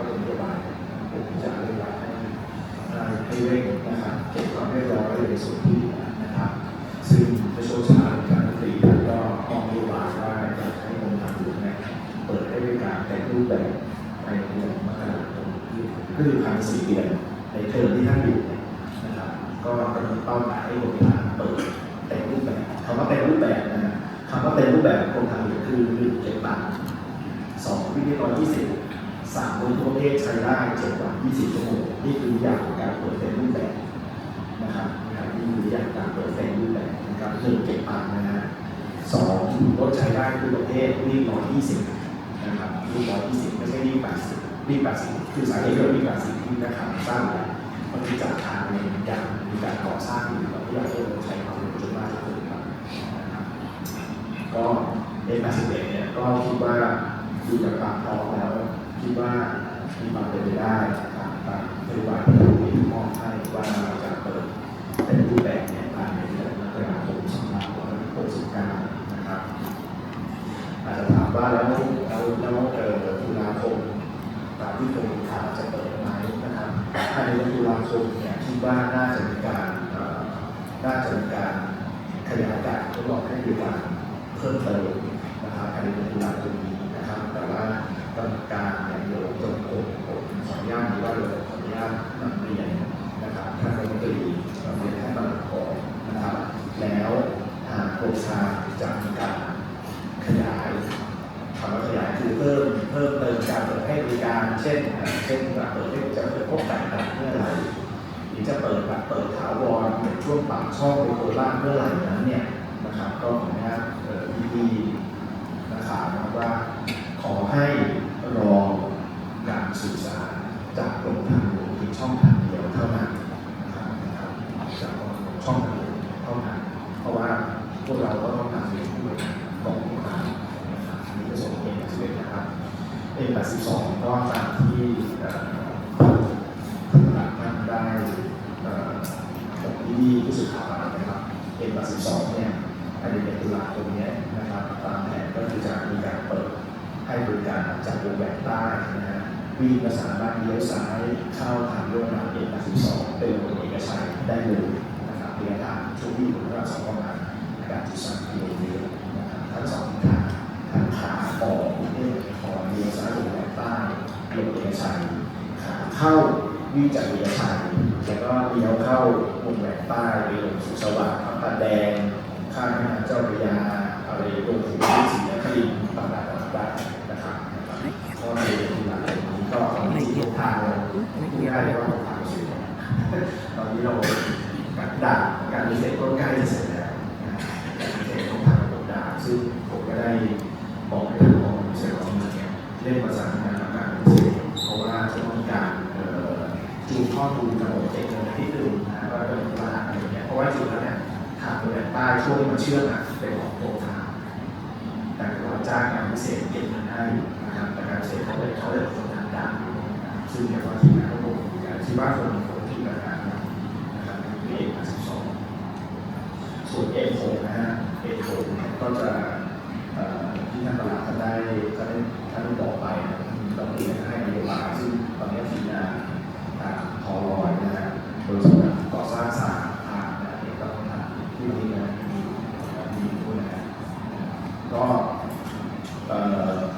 ก็เป็นนโยบายผมจะเรียกร้องให้ให้เร่งนะครับเก็บความเรียบร้อยในส่วนที่นะครับ ซึ่งในช่วงเช้าการดนตรีก็ออกนโยบายว่าอยากให้กรมทางหลวงเนี่ยเปิดให้บริการแต่รูปแบบในเดือนมกราคมที่ก็คือภายในสี่เดือนในเทอมที่ท่านอยู่นะครับ ก็กำหนดเป้าหมายให้โรงพยาบาลเปิดเต็มรูปแบบคำว่าเต็มรูปแบบนะคำว่าเต็มรูปแบบของกรมทางหลวงคือหนึ่งเจ็ดบาทสองวิธีร้อยยี่สิบ สามบนทั่วประเทศใช้ได้เจ็ดวันยี่สิบชั่วโมงนี่คืออย่างการเปิดเต็มรูปแบบนะครับนะครับนี่คืออย่างการเปิดเต็มรูปแบบนะครับหนึ่งเจ็ดบาทนะฮะสองรถใช้ได้ทั่วประเทศวิ่ร้อยยี่สิบนะครับวิ่ร้อยยี่สิบไม่ใช่วิ่แปดสิบวิ่แปดสิบคือสาเหตุที่เราวิ่งแปดสิบที่นะครับสร้างเนี่ยมันมีจากทางในอย่างมีการก่อสร้างอยู่เราอยากให้เราใช้ความเร็วจนมากที่สุดคนะครับก็ใน81เนี่ยก็คิดว่าดูจากความพร้อมแล้ว คิดว่ามีความเป็นไปได้ตามตามนโยบายที่มีมอบให้ว่าเราจะเปิดเป็นรูปแบบเนี่ยภายในเดือนมกราคม2569 นะครับอาจจะถามว่าแล้วแล้วแล้วเอ่อตุลาคมตามที่เคยมีข่าวจะเปิดไหมนะครับภายในเดือนตุลาคมเนี่ยคิดว่าน่าจะมีการเอ่อน่าจะมีการขยายการทดลองให้บริการเพิ่มเติมนะครับ ทางโครงชาจะมีการขยายคำว่าขยายคือเพิ่มเพิ่มเติมการเปิดให้บริการ เช่น เช่นแบบเปิดให้จะเปิดพวกแต่างๆเมื่อไหร่หรือจะเปิดแบบเปิดถาวรในช่วงปากช่องในโคราชเมื่อไหร่นั้นเนี่ยนะครับก็ขออนุญาตเอ่อพี่ๆนะครับว่าขอให้รอการสื่อสารจากกรมทางหลวงเพียงช่องทางเดียวเท่านั้นนะครับนะครับจากช่องทางเดียวเท่านั้น เพราะว่าพ วกเราก็ต้องการเรียนผู้บริหารของลูกค้าอันนี้จะส่งเองสิบเอ็ดนะครับเอ็มแปดสิบสองก็ตามที่เอ่อท่านประธานท่านได้เอ่อบอกที่ผู้สื่อข่าวนะครับเอ็มแปดสิบสองเนี่ยภายในเดือนตุลาคมเนี้นะครับตามแผนก็คือจะมีการเปิดให้บริการจากวงแหวนใต้นะฮะวิ่งประสานบ้านเลี้ยวซ้ายเข้าทางโรงงานเอ็มแปดสิบสองเป็นโรงเอกชัยได้เลยนะครับระยะทางช่วงวิ่ วิ่งจากเอกชัยแล้วก็เลี้ยวเข้าวงแหวนใต้ไปลงสุสวัสดิ์พระประแดง ข้างแม่น้ำเจ้าพระยาอะไรลงถึงที่ศรีนครินทร์ต่างๆได้นะครับก็ในทีหลังนี้ก็เอาที่ทุกทางเลยพูดง่ายๆว่าทุกทางสุดตอนนี้เราด่านการรีเซ็ตก็ใกล้จะเสร็จแล้วการเอกของทางระบบดาวซึ่งผมก็ได้บอกให้ทางของเซลล์ของเนี่ยเล่นประสานงาน จูงข้อมูลระบบเทคโนโลยีที่ดึงนะว่าเป็นรหัสอะไรอย่างเงี้ยเพราะว่าจริงแล้วเนี่ยทางบริษัทใต้ช่วงที่มันเชื่อมอะเป็นของโครทางแต่เราจ้างงานพิเศษเก็บเงินให้นะครับแต่การเกษเขาเลยเขาเลยเป็นคนทางด้านซึ่งเดี๋ยวว่าทีมงานก็คงมีการที่ว่าคนคนที่ประธานนะครับเป็นเอกสิบสองส่วน A6 นะฮะ A6 เนี่ยก็จะที่ท่านประหลัดท่านได้ท่านได้ท่านบอกไปนะครับเราเองให้นโยบายซึ่งตอนนี้ทีมงานทางทอรอยนะฮะบริษัทก่อสร้างสร้างทางนะเอกก็ต้องทำที่นี่นะมีมีด้วยนะฮะก็เอ่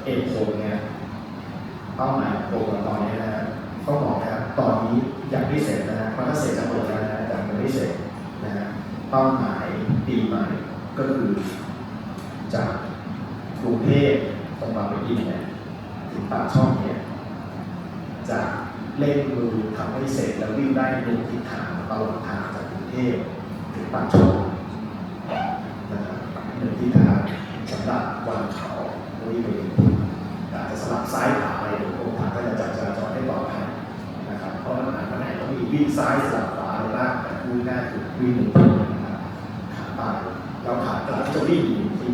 เอ A6 เนี่ยเป้าหมายโปรกรตอนนี้นะฮะต้องบอกนะครับตอนนี้ยังไม่เสร็จนะฮะเพราะถ้าเสร็จจะหมดแล้วนะฮะแต่ยังไม่เสร็จนะฮะเป้าหมายปีใหม่ก็คือ จากกรุงเทพตรงบางปะอินเนี่ยถึงปากช่องเนี่ยจะเล่นมือทำให้เสร็จแล้ววิ่งได้หนึ่งทิศทางตลอดทางจากกรุงเทพถึงปากช่อง ซ้ายสลับขวาอะไรบ้างแต่พูดง่ายคือวิ่งหนึ่งทิศนะครับขาไปเราขากลับจะวิ่งอยู่ที่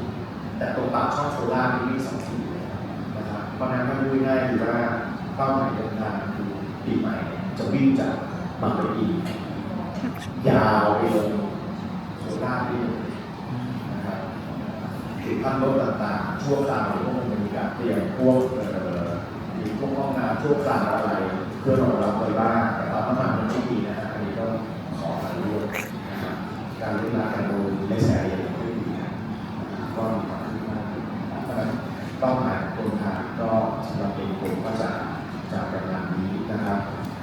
แต่ตรงปากช่องโซล่าร์มีวิ่งสองทีนะครับเพราะนั้นถ้าดูง่ายคือว่าเป้าหมายเดินทางคือปีใหม่จะวิ่งจากบางปะอินยาวไปลงโซล่าที่นะครับถึงพันรถต่างๆชั่วคราวหรือพวกมันมีการเตรียมพวกเอ่อมีพวกห้องน้ชั่วคราวอะไร เพื่อรองรับไว้บ้าง นะครับ